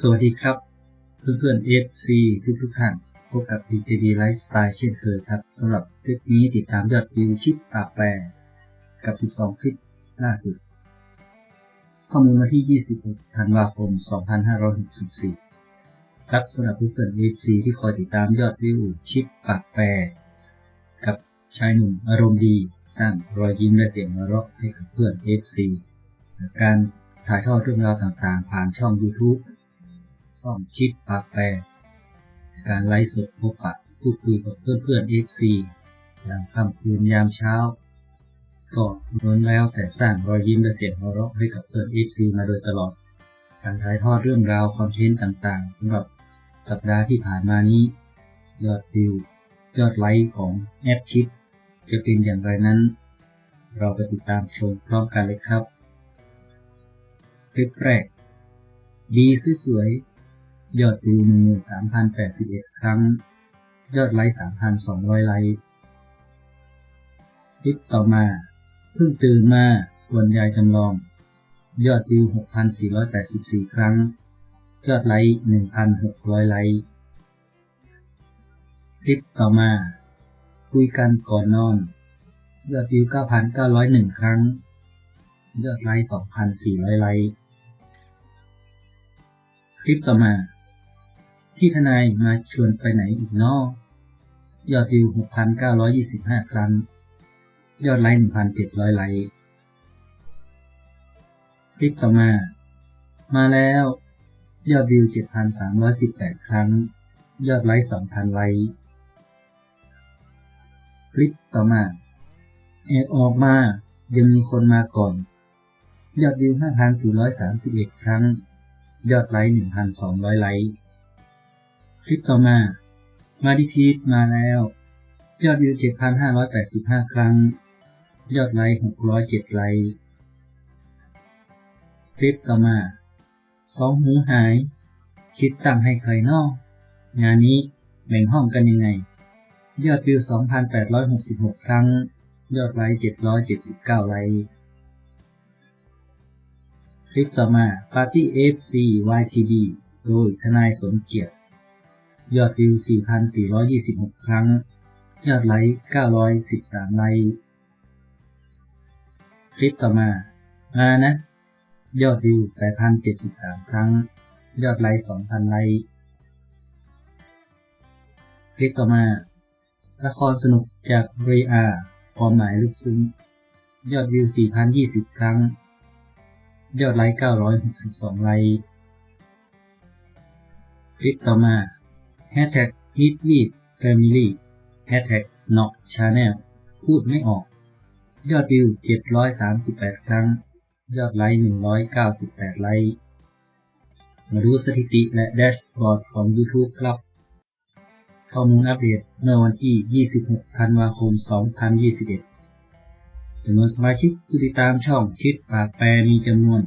สวัสดีครับ เพื่อนๆ FC ทุกทุกท่านพบกับ PKD Lifestyle เช่นเคยครับสำหรับคลิปนี้ติดตามยอดวิวชิปปากแปรกับ 12 คลิปล่าสุด ข้อมูลมาที่ 26 ธันวาคม 2564 ครับสำหรับเพื่อนๆ FC ที่คอยติดตามยอดวิวชิปปากแปรกับชายหนุ่มอารมณ์ดี สร้างรอยยิ้มและเสียงหัวเราะให้กับเพื่อน FC จากการถ่ายทอดเรื่องราวต่างๆ ผ่านช่อง YouTube ช่องชิปปากแปรการไลฟ์สดพบปะพูดคุยกับเพื่อนเพื่อน FC ยามค่ำคืนยามเช้า ก็ล้วนแล้วแต่สร้างรอยยิ้มและเสียงหัวเราะให้กับเพื่อน FC มาโดยตลอด การถ่ายทอดเรื่องราวคอนเทนต์ต่างๆสำหรับสัปดาห์ที่ผ่านมานี้ ยอดวิวยอดไลค์ของแอดชิปจะเป็นอย่างไรนั้น เราไปติดตามชมพร้อมกันเลยครับคลิปแรกดีสวย ยอดวิว13,081 ครั้ง ยอดไลค์ 3,200 ไลค์คลิปต่อมาเพิ่งตื่นมาควรยายจำลอง ยอดวิว 6,484 ครั้ง ยอดไลค์ 1,600 ไลค์คลิปต่อมา คุยกันก่อนนอน ยอดวิว 9,901 ครั้ง ยอดไลค์ 2,400 ไลค์คลิปต่อมา ที่ทนายมาชวนไปไหนอีกนอกยอดวิว 6,925 ครั้ง ยอดไลค์ 1,700 ไลค์ คลิปต่อมา มาแล้ว ยอดวิว 7,318 ครั้ง ยอดไลค์ 2,000 ไลค์ คลิปต่อมาแอบออกมายังมีคนมาก่อน ยอดวิว 5,431 ครั้ง ยอดไลค์ 1,200 ไลค์ คลิปต่อมา มาดิทีมาแล้ว ยอดวิว 7,585 ครั้ง ยอดไลค์ 607 ไลค์ คลิปต่อมาสองหูหาย คิดตั้งให้ใครนอก งานนี้แบ่งห้องกันยังไง ยอดวิว 2,866 ครั้ง ยอดไลค์ 779 ไลค์คลิปต่อมา Party FC YTB โดยทนายสมเกียรติ ยอดวิว 4,426 ครั้ง ยอดไลค์ 913 ไลค์ คลิปต่อมามานะ ยอดวิว 8,073 ครั้ง ยอดไลค์ 2,000 ไลค์ คลิปต่อมา ละครสนุกจากเรีอาความหมายลึกซึ้ง ยอดวิว 4,020 ครั้ง ยอดไลค์ 962 ไลค์ คลิปต่อมา Hashtag m i d w e e Family Hashtag n o t Channel พูดไม่ออก ยอดวิว 738 ครั้ง ยอดไลค์ 198 ไลค์ มาดูสถิติและแดชบอร์ดของ YouTube ครับ ข้อมูลอัปเดตเมื่อวันที่ 26 ธันวาคม 2021จำนวนสมาชิกผู้ติดตามช่องชิดปากแปรมีจำนวน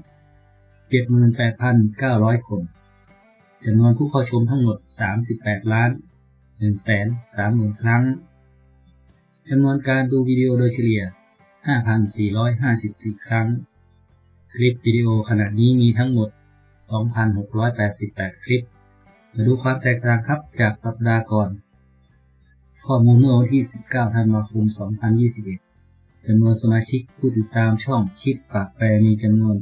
78,900 คน จำนวนผู้เข้าชมทั้งหมด 38 ล้าน1แสน30,000 ครั้ง จำนวนการดูวิดีโอโดยเฉลี่ย 5,454 ครั้ง คลิปวิดีโอขณะนี้มีทั้งหมด 2,688 คลิป มาดูความแตกต่างครับจากสัปดาห์ก่อน ข้อมูลเมื่อวันที่ 19 ธันวาคม 2021 จำนวนสมาชิกผู้ติดตามช่องชิปปากแปรมีจำนวน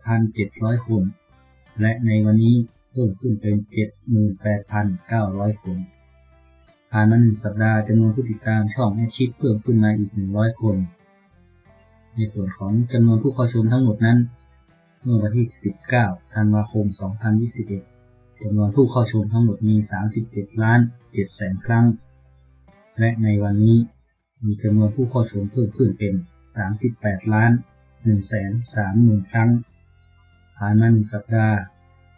78,700 คน และในวันนี้ เพิ่มขึ้นเป็น 78,900 คนผ่านมาหนึ่งสัปดาห์จำนวนผู้ติดตามช่องแอดชิปเพิ่มขึ้นมาอีก 100 คน ในส่วนของจำนวนผู้เข้าชมทั้งหมดนั้น เมื่อวันที่ 19 ธันวาคม 2021จำนวนผู้เข้าชมทั้งหมดมี 37 ล้าน7แสนครั้ง และในวันนี้มีจำนวนผู้เข้าชมเพิ่มขึ้นเป็น 38 ล้าน1แสน30,000 ครั้งผ่านมาหนึ่งสัปดาห์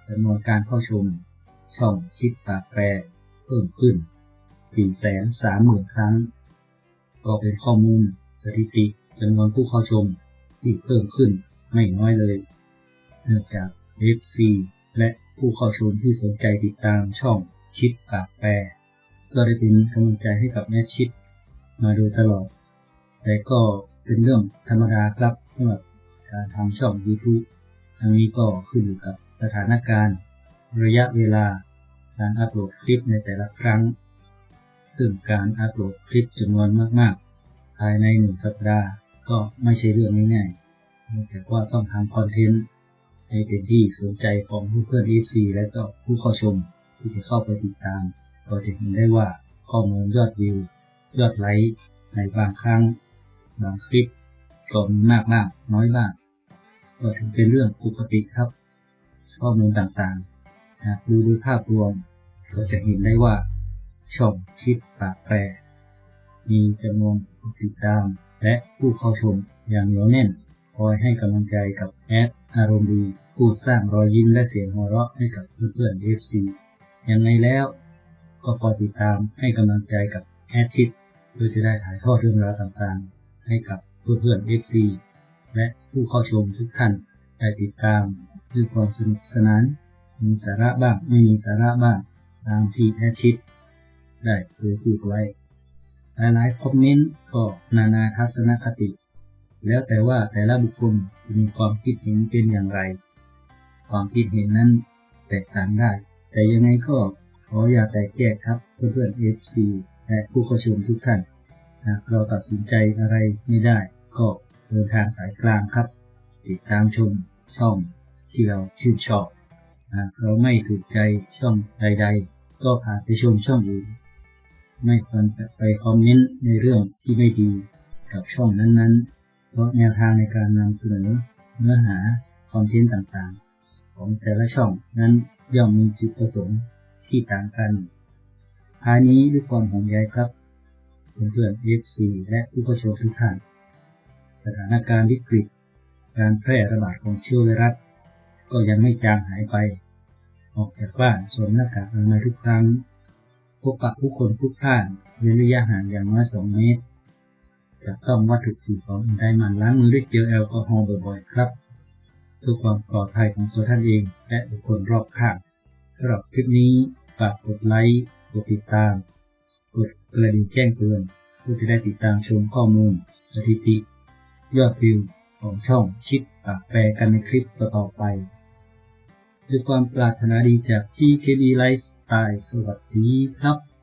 จำนวนการเข้าชม ช่องชิปปากแปรเพิ่มขึ้น 430,000 ครั้ง ก็เป็นข้อมูลสถิติจำนวนผู้เข้าชมที่เพิ่มขึ้นไม่น้อยเลย เนื่องจาก FC และผู้เข้าชมที่สนใจติดตามช่องชิปปากแปรก็ได้เป็นกำลังใจให้กับแม่ชิปมาโดยตลอด แต่ก็เป็นเรื่องธรรมดาครับสำหรับการทำช่อง YouTube ทั้งนี้ก็ขึ้นอยู่กับ สถานการณ์ ระยะเวลา การอัปโหลดคลิปในแต่ละครั้ง ซึ่งการอัปโหลดคลิปจำนวนมากๆ ภายในหนึ่งสัปดาห์ก็ไม่ใช่เรื่องง่ายๆเนื่องจากว่าต้องทำคอนเทนต์ให้เป็นที่สนใจของผู้เพื่อน FC และก็ผู้เข้าชมที่จะเข้าไปติดตาม ก็จะเห็นได้ว่าข้อมูลยอดวิว ยอดไลค์ในบางครั้ง บางคลิปก็มีมากบ้างน้อยบ้างก็ถือเป็นเรื่องปกติครับ ข้อมูลต่างๆหากดูดยภาพรวมก็จะเห็นได้ว่า ช่องชิปปากแปร มีจำนวนผู้ติดตาม และผู้เข้าชมอย่างเหนียวแน่น คอยให้กำลังใจกับแอดอารมณ์ดีผู้สร้างรอยยิ้มและเสียงหัวเราะให้กับเพื่อนๆ FC ยังไงแล้ว ก็คอยติดตามให้กำลังใจกับแอดชิปเพื่อจะได้ถ่ายทอดเรื่องราวต่างๆ ให้กับเพื่อนๆ FC และผู้เข้าชมทุกท่านได้ติดตาม ด้วยความสนุกสนาน มีสาระบ้างไม่มีสาระบ้างตามที่แอดชิปได้เคยพูดไว้ หลายๆคอมเมนต์ก็นานาทัศนคติ แล้วแต่ว่าแต่ละบุคคลจะมีความคิดเห็นเป็นอย่างไร ความคิดเห็นนั้นแตกต่างได้ แต่ยังไงก็ขออย่าแตกแยกครับเพื่อนๆ FC และผู้เข้าชมทุกท่านหากเราตัดสินใจอะไรไม่ได้ ก็เดินทางสายกลางครับ ติดตามชมช่อง ที่เราชื่นชอบหากเราไม่ถูกใจช่องใด ๆ ก็ผ่าไปชมช่องอื่น ไม่ควรจะไปคอมเมนต์ในเรื่องที่ไม่ดีกับช่องนั้นๆ เพราะแนวทางในการนำเสนอเนื้อหาคอนเทนต์ต่างๆ ของแต่ละช่องนั้นย่อมมีจุดประสงค์ที่ต่างกันท้ายนี้ด้วยความห่วงใยครับเพื่อนๆ FC และผู้เข้าชมทุกท่าน สถานการณ์วิกฤต การแพร่ระบาดของเชื้อไวรัส ก็ยังไม่จางหายไป ออกจากบ้านสวมหน้ากากอนามัยทุกครั้ง พบปะผู้คนทุกท่านเว้นระยะห่างอย่างน้อย2เมตรจับต้องวัตถุสิ่งของอื่นใดมันล้างมือด้วยเจลแอลกอฮอล์บ่อยๆครับเพื่อความปลอดภัยของตัวท่านเอง และบุคคลรอบข้างสำหรับคลิปนี้ฝากกดไลค์กดติดตาม กดกระดิ่งแจ้งเตือนเพื่อจะได้ติดตามชมข้อมูล สถิติ ยอดวิวของช่องชิปปากแปรกันในคลิปต่อๆไป ด้วยความปรารถนาดีจากพี่เคมีไลฟ์สไตล์สวัสดีครับ